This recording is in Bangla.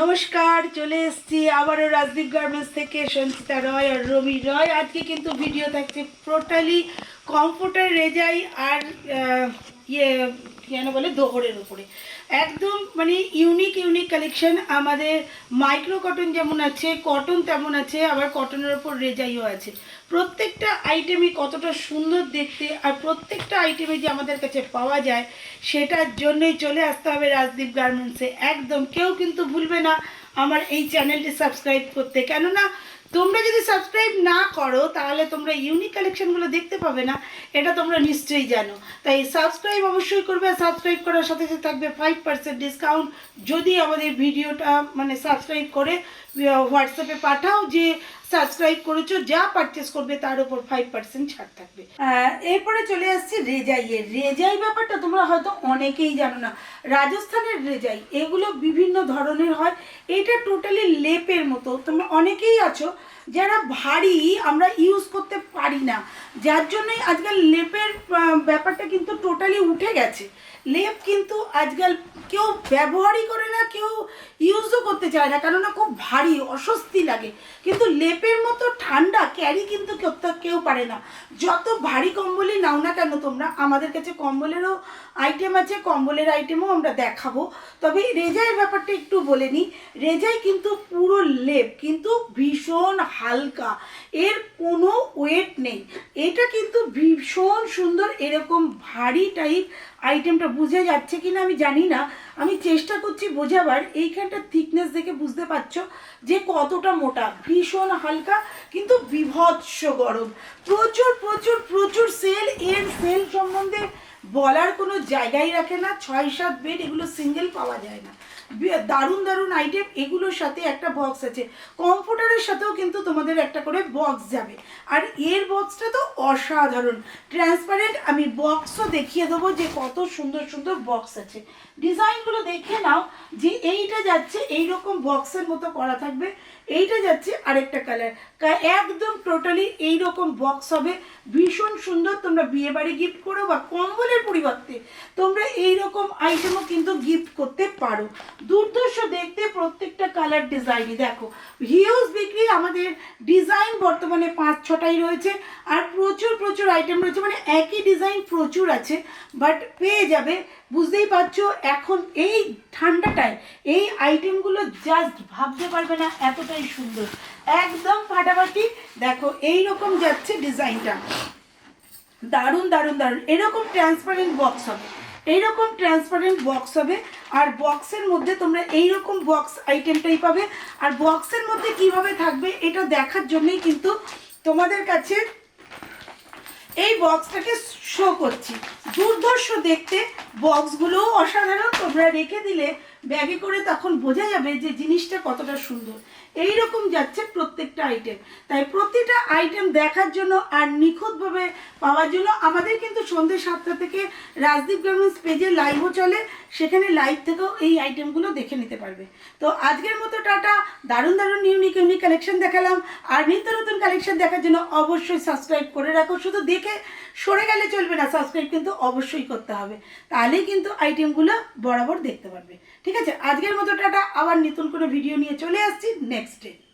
নমস্কার, চলে এসছি আবারও রাজদীপ গার্মেন্টস থেকে সঞ্চিতা রয় আর রবি রয়। আজকে কিন্তু ভিডিও থাকছে টোটালি কমফোর্টার রেজাই আর ইয়ে কী যেন বলে দোহরের উপরে। একদম মানে ইউনিক ইউনিক কালেকশন আমাদের মাইক্রো কটন যেমন আছে কটন তেমন আছে, আবার কটনের ওপর রেজাইও আছে। প্রত্যেকটা আইটেমই কতটা সুন্দর দেখতে আর প্রত্যেকটা আইটেমে যে আমাদের কাছে পাওয়া যায়, সেটার জন্যই চলে আসতে হবে রাজদীপ গার্মেন্টসে একদম কেউ কিন্তু ভুলবে না আমার এই চ্যানেলটি সাবস্ক্রাইব করতে। কেননা তোমরা যদি সাবস্ক্রাইব না করো, তাহলে তোমরা ইউনিক কালেকশনগুলো দেখতে পাবে না, এটা তোমরা নিশ্চয়ই জানো। তাই সাবস্ক্রাইব অবশ্যই করবে সাবস্ক্রাইব করার সাথে সাথে থাকবে ফাইভ পার্সেন্ট ডিসকাউন্ট যদি আমাদের ভিডিওটা মানে সাবস্ক্রাইব করে হোয়াটসঅ্যাপে পাঠাও যে সাবস্ক্রাইব করেছ, যা পারচেস করবে তার উপর ফাইভ পার্সেন্ট ছাড় থাকবে। এরপরে চলে আসছি রেজাইয়ের। রেজাই ব্যাপারটা তোমরা হয়তো অনেকেই জানো না। রাজস্থানের রেজাই, এগুলো বিভিন্ন ধরনের হয়। এটা টোটালি লেপের মতো। তোমরা অনেকেই আছো যারা ভারী আমরা ইউজ করতে পারি না। যার জন্যই আজকাল লেপের ব্যাপারটা কিন্তু টোটালি উঠে গেছে। লেপ কিন্তু আজকাল কেউ ব্যবহারই করে না, কেউ ইউজও করতে চায় না, কেননা খুব ভারী, অস্বস্তি লাগে। কিন্তু লেপের মতো ঠান্ডা ক্যারি কিন্তু কেউ কেউ পারে না। যত ভারী কম্বলই নাও না কেন তোমরা, আমাদের কাছে কম্বলেরও আইটেম আছে, কম্বলের আইটেমও আমরা দেখাবো। তবে রেজাইয়ের ব্যাপারটা একটু বলে নিই। রেজাই কিন্তু পুরো লেপ, কিন্তু ভীষণ হালকা। এর কোনো ওয়েট নেই। এটা কিন্তু ভীষণ সুন্দর, এরকম ভারী টাইপ আইটেমটা বুঝে যাচ্ছে কিনা আমি জানি না। আমি চেষ্টা করছি বোঝাবার এইখানটা থিকনেস দেখে বুঝতে পারছ যে কতটা মোটা। ভীষণ হালকা, কিন্তু বিভৎস গরম। প্রচুর প্রচুর প্রচুর সেল এর সেল সম্বন্ধে বলার কোনো জায়গাই রাখে না। ছয়, সাত বেড এগুলো সিঙ্গেল পাওয়া যায় না। দারুণ দারুণ আইটেম এগুলোর সাথে একটা বক্স আছে। কম্পিউটারের সাথেও কিন্তু তোমাদের একটা করে বক্স যাবে। আর এর বক্সটা তো অসাধারণ। ট্রান্সপারেন্ট আমি বক্সও দেখিয়ে দেবো যে কত সুন্দর সুন্দর বক্স আছে। ডিজাইনগুলো দেখে নাও যে এইটা যাচ্ছে এই রকম বক্সের মতো করা থাকবে। এইটা যাচ্ছে আরেকটা কালার একদম টোটালি এই রকম বক্স হবে। ভীষণ সুন্দর তোমরা বিয়ে বাড়ি গিফট করো বা কম্বলের পরিবর্তে তোমরা এই রকম আইটেমও কিন্তু গিফট করতে পারো। দুর্ধর্ষ দেখতে প্রত্যেকটা কালার ডিজাইনই দেখো হিউজ বিক্রি আমাদের ডিজাইন বর্তমানে পাঁচ, ছটাই রয়েছে আর প্রচুর প্রচুর আইটেম রয়েছে। মানে একই ডিজাইন প্রচুর আছে বাট পেয়ে যাবে, বুঝতেই পারছ, এখন এই ঠান্ডাটায় এই আইটেমগুলো জাস্ট ভাবতে পারবে না, এতটাই সুন্দর। একদম ফাটাফাটি, দেখো এই রকম যাচ্ছে ডিজাইনটা দারুণ দারুণ দারুণ। এরকম ট্রান্সপারেন্ট বক্স হবে। এইরকম ট্রান্সপারেন্ট বক্স হবে। আর বক্সের মধ্যে তোমরা এইরকম বক্স আইটেমটাই পাবে। আর বক্সের মধ্যে কীভাবে থাকবে এটা দেখার জন্যই কিন্তু তোমাদের কাছে এই বক্সটাকে শো করছি। দুর্ধর্ষ দেখতে বক্সগুলোও অসাধারণ। তোমরা রেখে দিলে ব্যাগে করে তখন বোঝা যাবে যে জিনিসটা কতটা সুন্দর। এই রকম যাচ্ছে প্রত্যেকটা আইটেম তাই প্রতিটা আইটেম দেখার জন্য আর নিখুঁতভাবে পাওয়ার জন্য আমাদের কিন্তু সন্ধ্যে সাতটা থেকে রাজদীপ গার্মেন্টস পেজে লাইভও চলে। সেখানে লাইভ থেকেও এই আইটেমগুলো দেখে নিতে পারবে। তো আজকের মতো টাটা। দারুণ দারুণ ইউনিক ইউনিক কালেকশন দেখালাম। আর নিত্য নতুন কালেকশন দেখার জন্য অবশ্যই সাবস্ক্রাইব করে রাখো। শুধু দেখে সরে গেলে চলবে না সাবস্ক্রাইব কিন্তু অবশ্যই করতে হবে। তাহলেই কিন্তু আইটেমগুলো বরাবর দেখতে পারবে। ঠিক আছে? আজকের মতো টাটা। আবার নতুন কোনো ভিডিও নিয়ে চলে আসছি। Next day